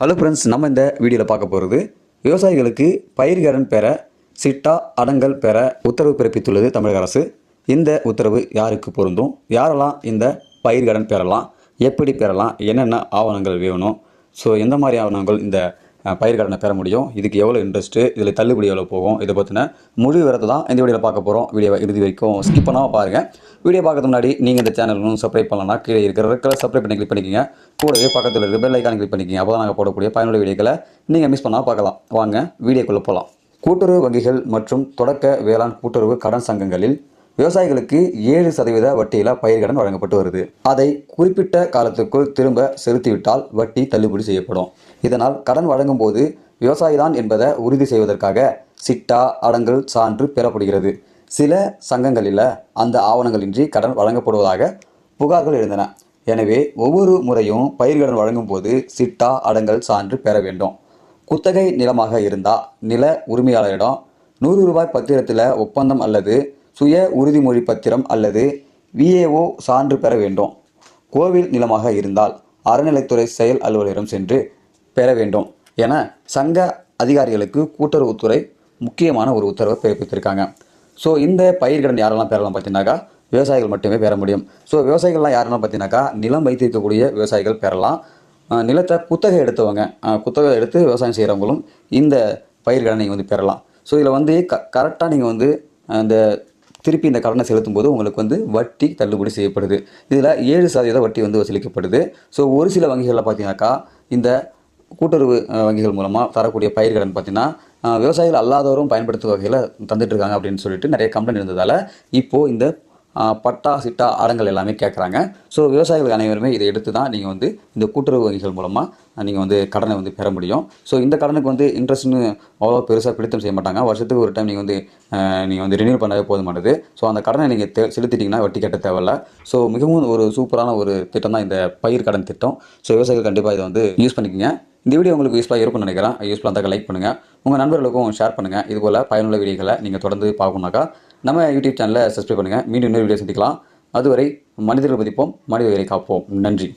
Hello friends நம்ம இந்த வீடியோவில் பார்க்க போகிறது விவசாயிகளுக்கு பயிர்கடன் பெற சிட்டா அடங்கல் பெற உத்தரவு பிறப்பித்துள்ளது தமிழக அரசு. இந்த உத்தரவு யாருக்கு பொருந்தும்? யாரெல்லாம் இந்த பயிர்கடன் பெறலாம்? எப்படி பெறலாம்? என்னென்ன ஆவணங்கள் வேணும்? ஸோ எந்த மாதிரி ஆவணங்கள் இந்த பயிர்கடனை பெற முடியும். இதுக்கு எவ்வளோ இன்ட்ரெஸ்ட்டு இதில் தள்ளுபடி எவ்வளோ போகும் இதை பற்றின முழு விவரத்தை தான் இந்த வீடியோவில் பார்க்க போகிறோம் வீடியோவை இறுதி வரைக்கும் ஸ்கிப் பண்ணாமல் பாருங்கள் வீடியோ பார்க்கறது முன்னாடி நீங்கள் இந்த சேனல் இன்னும் சப்ஸ்கிரைப் பண்ணலன்னா கீழே இருக்கிற இருக்கிற சப்ஸ்கிரைப் பண்ணி கிளிக் பண்ணிக்கோங்க. கூடவே பக்கத்தில் இருக்கிற பெல் ஐக்கான் கிளிக் பண்ணிக்கங்க. அப்போ தான் நாங்கள் போடக்கூடிய பயனுள்ள வீடியோக்களை நீங்கள் மிஸ் பண்ணாமல் பார்க்கலாம். வாங்க வீடியோக்குள்ளே போகலாம் கூட்டுறவு வங்கிகள் மற்றும் தொடக்க வேளாண் கூட்டுறவு கடன் சங்கங்களில் விவசாயிகளுக்கு ஏழு சதவீத வட்டியில் பயிர்கடன் வழங்கப்பட்டு வருது. அதை குறிப்பிட்ட காலத்துக்குள் திரும்ப செலுத்திவிட்டால் வட்டி தள்ளுபடி செய்யப்படும். இதனால் கடன் வழங்கும் போது விவசாயிதான் என்பதை உறுதி செய்வதற்காக சிட்டா அடங்கல் சான்று பெறப்படுகிறது. சில சங்கங்களில் அந்த ஆவணங்களின்றி கடன் வழங்கப்படுவதாக புகார்கள் எழுந்தன. எனவே ஒவ்வொரு முறையும் பயிர்கடன் வழங்கும் போது சிட்டா அடங்கல் சான்று பெற வேண்டும். குத்தகை நிலமாக இருந்தால் நில உரிமையாளரிடம் நூறு ரூபாய் பத்திரத்தில் ஒப்பந்தம் அல்லது சுய உறுதிமொழி பத்திரம் அல்லது விஏஓ சான்று பெற வேண்டும். கோவில் நிலமாக இருந்தால் அறநிலைத்துறை செயல் அலுவலரிடம் சென்று பெற வேண்டும் என சங்க அதிகாரிகளுக்கு கூட்டுறவுத்துறை முக்கியமான ஒரு உத்தரவை பிறப்பித்திருக்காங்க. ஸோ இந்த பயிர்கடன் யாரெல்லாம் பெறலாம் பார்த்தீங்கன்னாக்கா விவசாயிகள் மட்டுமே பெற முடியும். ஸோ விவசாயிகள்லாம் யாரெல்லாம் பார்த்தீங்கன்னாக்கா நிலம் வைத்திருக்கக்கூடிய விவசாயிகள் பெறலாம். நிலத்தை குத்தகை எடுத்தவங்க குத்தகை எடுத்து விவசாயம் செய்கிறவங்களும் இந்த பயிர்கடனை நீங்கள் வந்து பெறலாம். ஸோ இதில் வந்து க கரெக்டாக நீங்கள் வந்து அந்த திருப்பி இந்த கடனை செலுத்தும் போது உங்களுக்கு வந்து வட்டி தள்ளுபடி செய்யப்படுது. இதில் ஏழு சதவீத வட்டி வந்து வசூலிக்கப்படுது. ஸோ ஒரு சில வங்கிகளில் பார்த்தீங்கன்னாக்கா இந்த கூட்டுறவு வங்கிகள் மூலமாக தரக்கூடிய பயிர்கடன் பார்த்தீங்கன்னா விவசாயிகள் அல்லாதவரும் பயன்படுத்தும் வகையில் தந்துட்டு இருக்காங்க அப்படின்னு சொல்லிட்டு நிறைய கம்ப்ளைண்ட் இருந்ததால் இப்போது இந்த பட்டா சிட்டா அறங்கள் எல்லாமே கேட்குறாங்க ஸோ விவசாயிகள் அனைவருமே இதை எடுத்து தான் நீங்கள் வந்து இந்த கூட்டுறவு வங்கிகள் மூலமாக நீங்கள் வந்து கடனை வந்து பெற முடியும். ஸோ இந்த கடனுக்கு வந்து இன்ட்ரெஸ்ட்னு அவ்வளோ பெருசாக பிடித்தம் செய்ய மாட்டாங்க. வருஷத்துக்கு ஒரு டைம் நீங்கள் வந்து நீங்கள் வந்து ரினியூ பண்ணவே போதுமானது. ஸோ அந்த கடனை நீங்கள் தெ செலுத்திட்டிங்கன்னா வட்டி கட்ட தேவையில்ல. ஸோ மிகவும் ஒரு சூப்பரான ஒரு திட்டம் தான் இந்த பயிர் கடன் திட்டம். ஸோ விவசாயிகள் கண்டிப்பாக இதை வந்து யூஸ் பண்ணிக்கோங்க. இந்த வீடியோ உங்களுக்கு யூஸ்ஃபுல்லாக இருக்கும்னு நினைக்கிறேன். யூஸ்ஃபுல்லாக இருந்தால் லைக் பண்ணுங்கள் உங்கள் நண்பர்களுக்கும் ஷேர் பண்ணுங்கள் இதுபோல் பயனுள்ள வீடியோக்களை நீங்கள் தொடர்ந்து பார்க்கணுனாக்கா நம்ம யூடியூப் சேனலை சப்ஸ்கிரைப் பண்ணுங்கள் மீண்டும் இன்னொரு வீடியோ சந்திக்கலாம். அதுவரை மனிதர்கள் மதிப்போம் மனிதர்களை காப்போம். நன்றி.